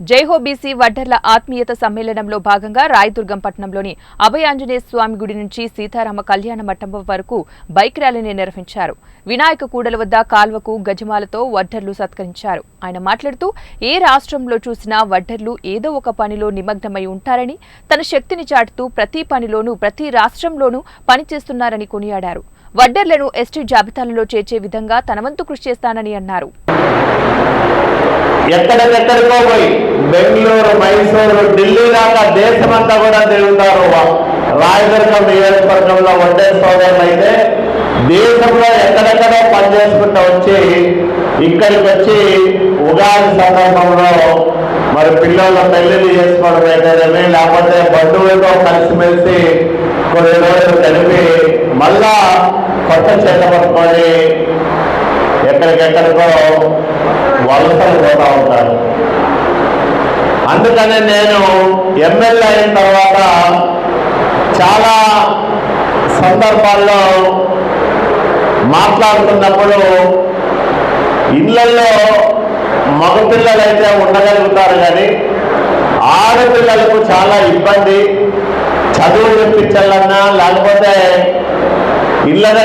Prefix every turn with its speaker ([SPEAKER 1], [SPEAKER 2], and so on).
[SPEAKER 1] Jai Ho BC వడ్డర్ల ఆత్మీయత సమ్మేళనంలో భాగంగా రాయదుర్గం పట్టణంలోని అభయాంజనేయ స్వామి గుడి నుంచి సీతారామ కళ్యాణ మఠం వరకు బైక్ ర్యాలీని నిర్వహించారు. వినాయక కూడల వద్ద కాల్వకు గజమాలతో వడ్డర్లు సత్కరించారు. ఆయన మాట్లాడుతూ ఏ రాష్ట్రంలో చూసినా వడ్డర్లు ఏదో ఒక పనిలో నిమగ్నమై ఉంటారని తన శక్తిని చాటుతూ ప్రతి పనిలోనూ ప్రతి రాష్ట్రంలోనూ పనిచేస్తున్నారని కొనియాడారు. వడ్డర్లను ఎస్టీ జాబితాలలో చేర్చే విధంగా తనవంతు కృషి చేస్తానని అన్నారు.
[SPEAKER 2] ఎక్కడికెక్కడికో పోయి బెంగళూరు మైసూరు ఢిల్లీ దాకా దేశమంతా కూడా తిరుగుతారు. రాయదుర్గం నియోజకవర్గంలో వడ్డే సోదరులు అయితే దేశంలో ఎక్కడెక్కడో పనిచేసుకుంటూ వచ్చి ఇక్కడికి వచ్చి ఉగాది సందర్భంలో మరి పిల్లల పెళ్ళిళ్ళు చేసుకోవడం అయితేనేమి లేకపోతే బంధువులతో కలిసిమెలిసి కొన్ని రోజులు కలిపి మళ్ళా కొత్త చేత పట్టుకొని ఎక్కడికెక్కడికో వలసలు పోతా ఉంటారు. అందుకనే నేను ఎమ్మెల్యే అయిన తర్వాత చాలా సందర్భాల్లో మాట్లాడుతున్నప్పుడు ఇళ్ళలో మగపిల్లలైతే ఉండగలుగుతారు కానీ ఆడపిల్లలకు చాలా ఇబ్బంది. చదువు చెప్పించాలన్నా లేకపోతే ఇళ్ళ